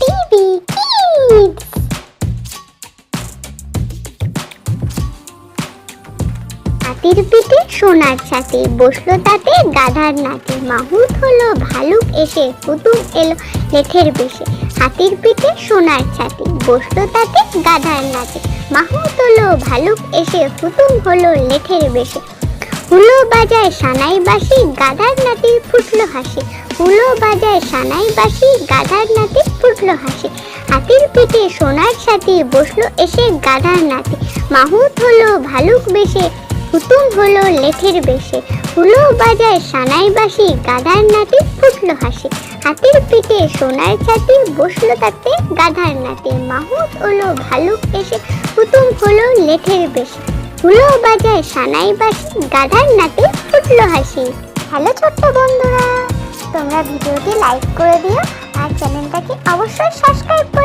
TV kids হাতির পিঠে সোনার ছাতে, বসল তাতে, গাধার নাতে। মাহুত হলো ভালুক এসে হুতুম এলো লেঠের বেশে। হাতির পিঠে সোনার ছাতে, বসল তাতে, গাধার নাতে। মাহুত হলো ভালুক এসে হুতুম হলো লেঠের বেশে। হুলো বাজায় সানাই বাসি গাধার ফুটলো হাসি। হুলো বাজায় সানাই বাসি, গাধার নাতি ফুটলো হাসি। হাতির পিঠে সোনার সাথে বসল এসে গাধার নাতি। মাহুত হলো ভালুক বেশে, হুতুম হলো লেঠের বেশে। হুলো বাজায় সানাই বাসি, গাধার নাতি ফুটলো হাসি। হাতির পিঠে সোনার ছাতি বসল তাতে গাধার নাতি। মাহুত হলো ভালুক এসে হুতুম হলো লেঠের বেশে। হুলো বাজায় সানাই বাসি, গাধার নাতে ফুটলো হাসি। হ্যালো ছোট্ট বন্ধুরা তোমরা ভিডিওটি লাইক করে দিও আর চ্যানেলটাকে অবশ্যই সাবস্ক্রাইব করে